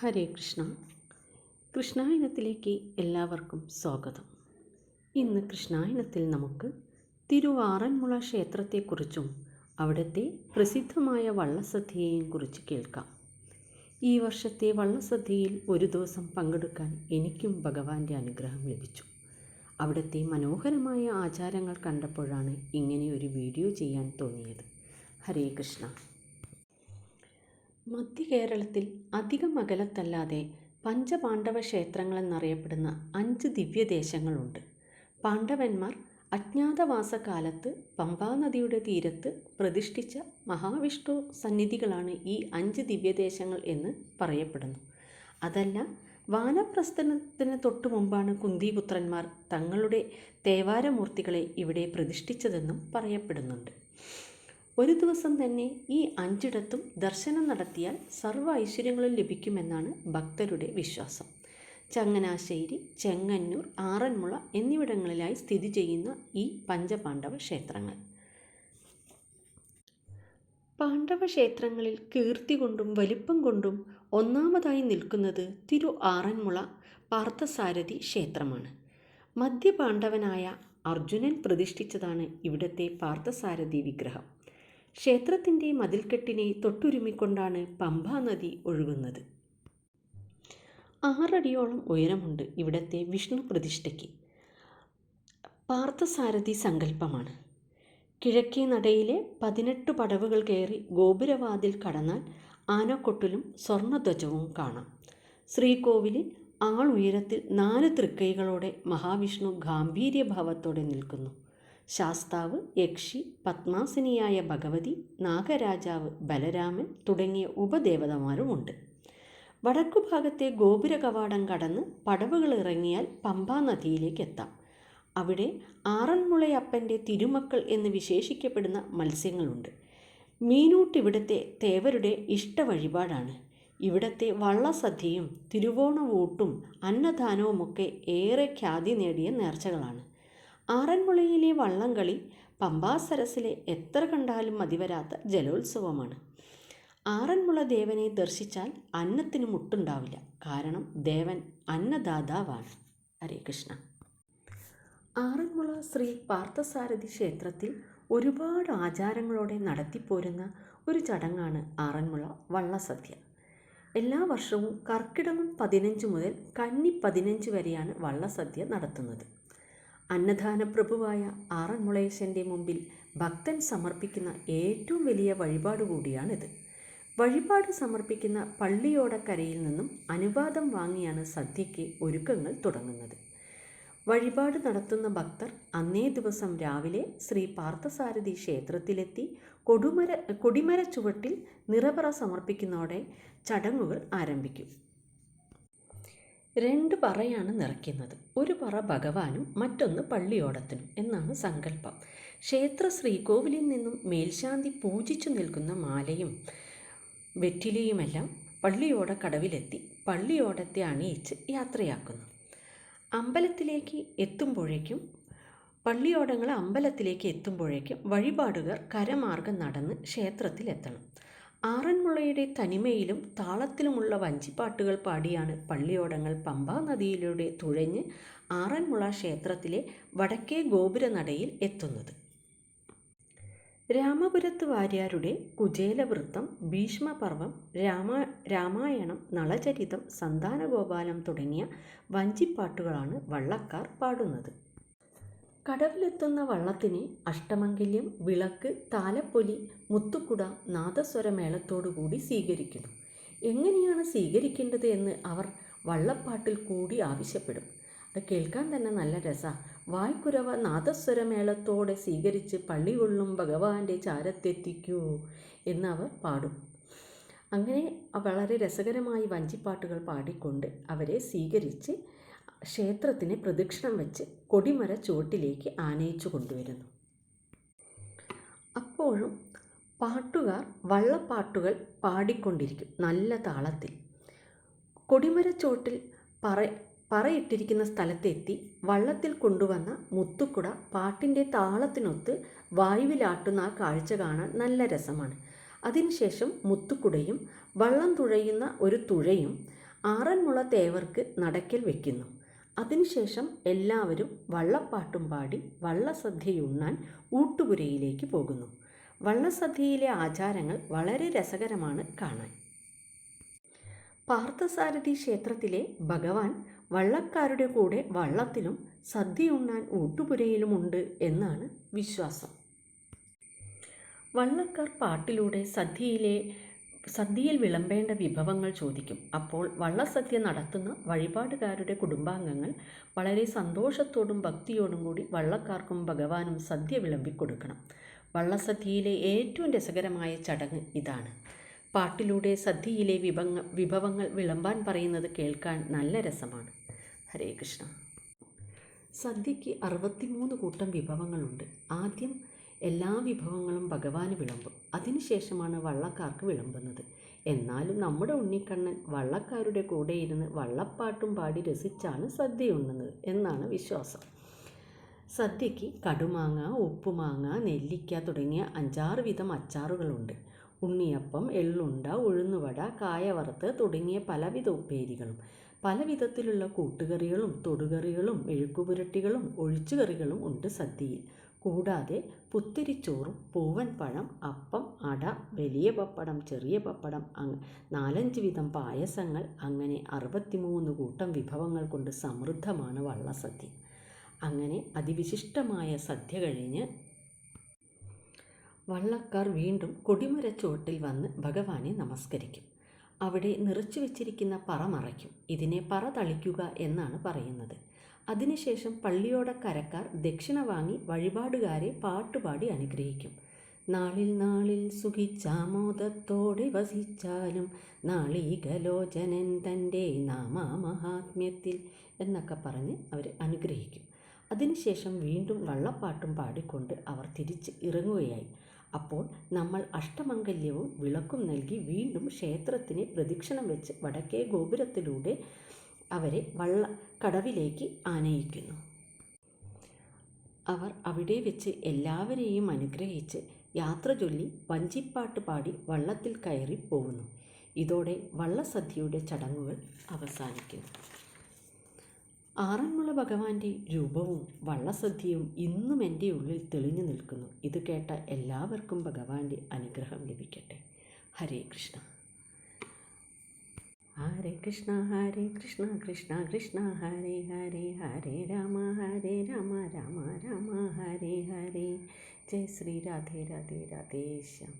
ഹരേ കൃഷ്ണ. കൃഷ്ണായനത്തിലേക്ക് എല്ലാവർക്കും സ്വാഗതം. ഇന്ന് കൃഷ്ണായനത്തിൽ നമുക്ക് തിരുവാറന്മുള ക്ഷേത്രത്തെക്കുറിച്ചും അവിടുത്തെ പ്രസിദ്ധമായ വള്ളസദ്യയെയും കുറിച്ച് കേൾക്കാം. ഈ വർഷത്തെ വള്ളസദ്യയിൽ ഒരു ദിവസം പങ്കെടുക്കാൻ എനിക്കും ഭഗവാന്റെ അനുഗ്രഹം ലഭിച്ചു. അവിടുത്തെ മനോഹരമായ ആചാരങ്ങൾ കണ്ടപ്പോഴാണ് ഇങ്ങനെ ഒരു വീഡിയോ ചെയ്യാൻ തോന്നിയത്. ഹരേ കൃഷ്ണ. മധ്യ കേരളത്തിൽ അധികം അകലത്തല്ലാതെ പഞ്ചപാണ്ഡവ ക്ഷേത്രങ്ങളെന്നറിയപ്പെടുന്ന അഞ്ച് ദിവ്യദേശങ്ങളുണ്ട്. പാണ്ഡവന്മാർ അജ്ഞാതവാസകാലത്ത് പമ്പാനദിയുടെ തീരത്ത് പ്രതിഷ്ഠിച്ച മഹാവിഷ്ണു സന്നിധികളാണ് ഈ അഞ്ച് ദിവ്യദേശങ്ങൾ എന്ന് പറയപ്പെടുന്നു. അതല്ല വാനപ്രസ്ഥനത്തിന് തൊട്ടു മുമ്പാണ് കുന്തിപുത്രന്മാർ തങ്ങളുടെ തേവാരമൂർത്തികളെ ഇവിടെ പ്രതിഷ്ഠിച്ചതെന്നും പറയപ്പെടുന്നുണ്ട്. ഒരു ദിവസം തന്നെ ഈ അഞ്ചിടത്തും ദർശനം നടത്തിയാൽ സർവ ഐശ്വര്യങ്ങളും ലഭിക്കുമെന്നാണ് ഭക്തരുടെ വിശ്വാസം. ചങ്ങനാശ്ശേരി ചെങ്ങന്നൂർ ആറന്മുള എന്നിവിടങ്ങളിലായി സ്ഥിതി ചെയ്യുന്ന ഈ പഞ്ചപാണ്ഡവ ക്ഷേത്രങ്ങൾ. പാണ്ഡവ ക്ഷേത്രങ്ങളിൽ കീർത്തി കൊണ്ടും വലിപ്പം കൊണ്ടും ഒന്നാമതായി നിൽക്കുന്നത് തിരു ആറന്മുള പാർത്ഥസാരഥി ക്ഷേത്രമാണ്. മധ്യപാണ്ഡവനായ അർജുനൻ പ്രതിഷ്ഠിച്ചതാണ് ഇവിടുത്തെ പാർത്ഥസാരഥി വിഗ്രഹം. ക്ഷേത്രത്തിന്റെ മതിൽക്കെട്ടിനെ തൊട്ടുരുമിക്കൊണ്ടാണ് പമ്പാ നദി ഒഴുകുന്നത്. ആറടിയോളം ഉയരമുണ്ട് ഇവിടത്തെ വിഷ്ണു പ്രതിഷ്ഠയ്ക്ക്. പാർത്ഥസാരഥി സങ്കല്പമാണ്. കിഴക്കേ നടയിലെ പതിനെട്ട് പടവുകൾ കയറി ഗോപുരവാതിൽ കടന്നാൽ ആനക്കൊട്ടിലും സ്വർണധ്വജവും കാണാം. ശ്രീകോവിലിൽ ആളുയരത്തിൽ നാല് തൃക്കൈകളോടെ മഹാവിഷ്ണു ഗാംഭീര്യഭാവത്തോടെ നിൽക്കുന്നു. ശാസ്താവ് യക്ഷി പത്മാസിനിയായ ഭഗവതി നാഗരാജാവ് ബലരാമൻ തുടങ്ങിയ ഉപദേവതമാരുമുണ്ട്. വടക്കുഭാഗത്തെ ഗോപുര കവാടം കടന്ന് പടവുകൾ ഇറങ്ങിയാൽ പമ്പാ നദിയിലേക്ക് എത്താം. അവിടെ ആറന്മുളയപ്പന്റെ തിരുമക്കൾ എന്ന് വിശേഷിക്കപ്പെടുന്ന മത്സ്യങ്ങളുണ്ട്. മീനൂട്ട് ഇവിടുത്തെ തേവരുടെ ഇഷ്ട വഴിപാടാണ് ഇവിടത്തെ വള്ളസദ്യയും തിരുവോണവൂട്ടും അന്നദാനവുമൊക്കെ ഏറെ ഖ്യാതി നേടിയ നേർച്ചകളാണ്. ആറന്മുളയിലെ വള്ളംകളി പമ്പാസരസിലെ എത്ര കണ്ടാലും മതിവരാത്ത ജലോത്സവമാണ്. ആറന്മുള ദേവനെ ദർശിച്ചാൽ അന്നത്തിന് മുട്ടുണ്ടാവില്ല. കാരണം ദേവൻ അന്നദാതാവാണ്. ഹരേ കൃഷ്ണ. ആറന്മുള ശ്രീ പാർത്ഥസാരഥി ക്ഷേത്രത്തിൽ ഒരുപാട് ആചാരങ്ങളോടെ നടത്തിപ്പോരുന്ന ഒരു ചടങ്ങാണ് ആറന്മുള വള്ളസദ്യ. എല്ലാ വർഷവും കർക്കിടകം പതിനഞ്ച് മുതൽ കന്നി പതിനഞ്ച് വരെയാണ് വള്ളസദ്യ നടത്തുന്നത്. അന്നദാന പ്രഭുവായ ആറന്മുളേശന്റെ മുമ്പിൽ ഭക്തൻ സമർപ്പിക്കുന്ന ഏറ്റവും വലിയ വഴിപാട് കൂടിയാണിത്. വഴിപാട് സമർപ്പിക്കുന്ന പള്ളിയോടക്കരയിൽ നിന്നും അനുവാദം വാങ്ങിയാണ് സദ്യയ്ക്ക് ഒരുക്കങ്ങൾ തുടങ്ങുന്നത്. വഴിപാട് നടത്തുന്ന ഭക്തർ അന്നേ ദിവസം രാവിലെ ശ്രീ പാർത്ഥസാരഥി ക്ഷേത്രത്തിലെത്തി കൊടുമര കൊടിമര ചുവട്ടിൽ നിറപറ സമർപ്പിക്കുന്നതോടെ ചടങ്ങുകൾ ആരംഭിക്കും. രണ്ട് പറയാണ് നിറയ്ക്കുന്നത്. ഒരു പറ ഭഗവാനും മറ്റൊന്ന് പള്ളിയോടത്തിനും എന്നാണ് സങ്കല്പം. ക്ഷേത്ര ശ്രീകോവിലിൽ നിന്നും മേൽശാന്തി പൂജിച്ചു നിൽക്കുന്ന മാലയും വെറ്റിലയുമെല്ലാം പള്ളിയോട കടവിലെത്തി പള്ളിയോടത്തെ അണിയിച്ച് യാത്രയാക്കുന്നു. അമ്പലത്തിലേക്ക് എത്തുമ്പോഴേക്കും പള്ളിയോടങ്ങൾ അമ്പലത്തിലേക്ക് എത്തുമ്പോഴേക്കും വഴിപാടുകാർ കരമാർഗം നടന്ന് ക്ഷേത്രത്തിലെത്തണം. ആറന്മുളയുടെ തനിമയിലും താളത്തിലുമുള്ള വഞ്ചിപ്പാട്ടുകൾ പാടിയാണ് പള്ളിയോടങ്ങൾ പമ്പാ നദിയിലൂടെ തുഴഞ്ഞ് ആറന്മുള ക്ഷേത്രത്തിലെ വടക്കേ ഗോപുരനടയിൽ എത്തുന്നത്. രാമപുരത്ത് വാര്യാരുടെ കുചേലവൃത്തം ഭീഷ്മപർവം രാമ രാമായണം നളചരിതം സന്താനഗോപാലം തുടങ്ങിയ വഞ്ചിപ്പാട്ടുകളാണ് വള്ളക്കാർ പാടുന്നത്. കടവിലെത്തുന്ന വള്ളത്തിന് അഷ്ടമംഗല്യം വിളക്ക് താലപ്പൊലി മുത്തുക്കുട നാദസ്വരമേളത്തോടുകൂടി സ്വീകരിക്കുന്നു. എങ്ങനെയാണ് സ്വീകരിക്കേണ്ടത് എന്ന് അവർ വള്ളപ്പാട്ടിൽ കൂടി ആവശ്യപ്പെടും. അത് കേൾക്കാൻ തന്നെ നല്ല രസമാണ് വായ്ക്കുരവ നാദസ്വരമേളത്തോടെ സ്വീകരിച്ച് പള്ളി കൊള്ളും ഭഗവാന്റെ ചാരത്തെത്തിക്കൂ എന്നവർ പാടും. അങ്ങനെ വളരെ രസകരമായി വഞ്ചിപ്പാട്ടുകൾ പാടിക്കൊണ്ട് അവരെ സ്വീകരിച്ച് ക്ഷേത്രത്തിന് പ്രദക്ഷിണം വെച്ച് കൊടിമര ചുവട്ടിലേക്ക് ആനയിച്ചു കൊണ്ടുവരുന്നു. അപ്പോഴും പാട്ടുകാർ വള്ളപ്പാട്ടുകൾ പാടിക്കൊണ്ടിരിക്കും നല്ല താളത്തിൽ. കൊടിമര ചോട്ടിൽ പറ പറയിട്ടിരിക്കുന്ന സ്ഥലത്തെത്തി വള്ളത്തിൽ കൊണ്ടുവന്ന മുത്തുക്കുട പാട്ടിന്റെ താളത്തിനൊത്ത് വായുവിലാട്ടുന്ന ആ കാഴ്ച കാണാൻ നല്ല രസമാണ്. അതിനുശേഷം മുത്തുക്കുടയും വള്ളം തുഴയുന്ന ഒരു തുഴയും ആറന്മുള തേവർക്ക് നടക്കൽ വയ്ക്കുന്നു അതിനുശേഷം എല്ലാവരും വള്ളപ്പാട്ടും പാടി വള്ളസദ്യയുണ്ണാൻ ഊട്ടുപുരയിലേക്ക് പോകുന്നു. വള്ളസദ്യയിലെ ആചാരങ്ങൾ വളരെ രസകരമാണ് കാണാൻ. പാർത്ഥസാരഥി ക്ഷേത്രത്തിലെ ഭഗവാൻ വള്ളക്കാരുടെ കൂടെ വള്ളത്തിലും സദ്യയുണ്ണാൻ ഊട്ടുപുരയിലുമുണ്ട് എന്നാണ് വിശ്വാസം. വള്ളക്കാർ പാട്ടിലൂടെ സദ്യയിലെ സദ്യയിൽ വിളമ്പേണ്ട വിഭവങ്ങൾ ചോദിക്കും. അപ്പോൾ വള്ളസദ്യ നടത്തുന്ന വഴിപാടുകാരുടെ കുടുംബാംഗങ്ങൾ വളരെ സന്തോഷത്തോടും ഭക്തിയോടും കൂടി വള്ളക്കാർക്കും ഭഗവാനും സദ്യ വിളമ്പിക്കൊടുക്കണം വള്ളസദ്യയിലെ ഏറ്റവും രസകരമായ ചടങ്ങ് ഇതാണ്. പാട്ടിലൂടെ സദ്യയിലെ വിഭവ വിഭവങ്ങൾ വിളമ്പാൻ പറയുന്നത് കേൾക്കാൻ നല്ല രസമാണ്. ഹരേ കൃഷ്ണ. സദ്യയ്ക്ക് അറുപത്തിമൂന്ന് കൂട്ടം വിഭവങ്ങളുണ്ട്. ആദ്യം എല്ലാ വിഭവങ്ങളും ഭഗവാന് വിളമ്പും. അതിനുശേഷമാണ് വള്ളക്കാർക്ക് വിളമ്പുന്നത്. എന്നാലും നമ്മുടെ ഉണ്ണിക്കണ്ണൻ വള്ളക്കാരുടെ കൂടെ ഇരുന്ന് വള്ളപ്പാട്ടും പാടി രസിച്ചാണ് സദ്യ ഉണ്ണുന്നത് എന്നാണ് വിശ്വാസം. സദ്യയ്ക്ക് കടുമാങ്ങ ഉപ്പുമാങ്ങ നെല്ലിക്ക തുടങ്ങിയ അഞ്ചാറ് വിധം അച്ചാറുകളുണ്ട്. ഉണ്ണിയപ്പം എള്ളുണ്ട ഉഴുന്നുവട കായവറുത്ത് തുടങ്ങിയ പലവിധ ഉപ്പേരികളും പല വിധത്തിലുള്ള കൂട്ടുകറികളും തൊടുകറികളും മെഴുക്കുപുരട്ടികളും ഒഴിച്ചുകറികളും ഉണ്ട് സദ്യയിൽ. കൂടാതെ പുത്തിരിച്ചോറും പൂവൻ പഴം അപ്പം അട വലിയ പപ്പടം ചെറിയ പപ്പടം അങ് നാലഞ്ച് വിധം പായസങ്ങൾ അങ്ങനെ അറുപത്തിമൂന്ന് കൂട്ടം വിഭവങ്ങൾ കൊണ്ട് സമൃദ്ധമാണ് വള്ളസദ്യ. അങ്ങനെ അതിവിശിഷ്ടമായ സദ്യ കഴിഞ്ഞ് വള്ളക്കാർ വീണ്ടും കൊടിമരച്ചുവട്ടിൽ വന്ന് ഭഗവാനെ നമസ്കരിക്കും. അവിടെ നിറച്ചു വെച്ചിരിക്കുന്ന പറ മറയ്ക്കും. ഇതിനെ പറ തളിക്കുക എന്നാണ് പറയുന്നത്. അതിനുശേഷം പള്ളിയോടക്കരക്കാർ ദക്ഷിണ വാങ്ങി വഴിപാടുകാരെ പാട്ടുപാടി അനുഗ്രഹിക്കും. നാളിൽ നാളിൽ സുഖിച്ചാമോദത്തോടെ വസിച്ചാലും നാളീകലോചനൻ തന്റെ നാമാമഹാത്മ്യത്തിൽ എന്നൊക്കെ പറഞ്ഞ് അവർ അനുഗ്രഹിക്കും. അതിനുശേഷം വീണ്ടും വള്ളപ്പാട്ടും പാടിക്കൊണ്ട് അവർ തിരിച്ച് ഇറങ്ങുകയായി. അപ്പോൾ നമ്മൾ അഷ്ടമംഗല്യവും വിളക്കും നൽകി വീണ്ടും ക്ഷേത്രത്തിന് പ്രദക്ഷിണം വെച്ച് വടക്കേ ഗോപുരത്തിലൂടെ അവരെ വള്ള കടവിലേക്ക് ആനയിക്കുന്നു. അവർ അവിടെ വെച്ച് എല്ലാവരെയും അനുഗ്രഹിച്ച് യാത്ര ചൊല്ലി വഞ്ചിപ്പാട്ട് പാടി വള്ളത്തിൽ കയറി പോകുന്നു. ഇതോടെ വള്ളസദ്യയുടെ ചടങ്ങുകൾ അവസാനിക്കുന്നു. ആറന്മുള ഭഗവാന്റെ രൂപവും വള്ളസദ്യയും ഇന്നും എന്റെ ഉള്ളിൽ തെളിഞ്ഞു നിൽക്കുന്നു. ഇത് കേട്ട എല്ലാവർക്കും ഭഗവാന്റെ അനുഗ്രഹം ലഭിക്കട്ടെ. ഹരേ കൃഷ്ണ. ഹരേ കൃഷ്ണ ഹരേ കൃഷ്ണ കൃഷ്ണ കൃഷ്ണ ഹരേ ഹരേ ഹരേ രാമ ഹരേ രാമ രാമ രാമ ഹരേ ഹരേ ജയ ശ്രീ രാധേ രാധേ രാധേശ്യാം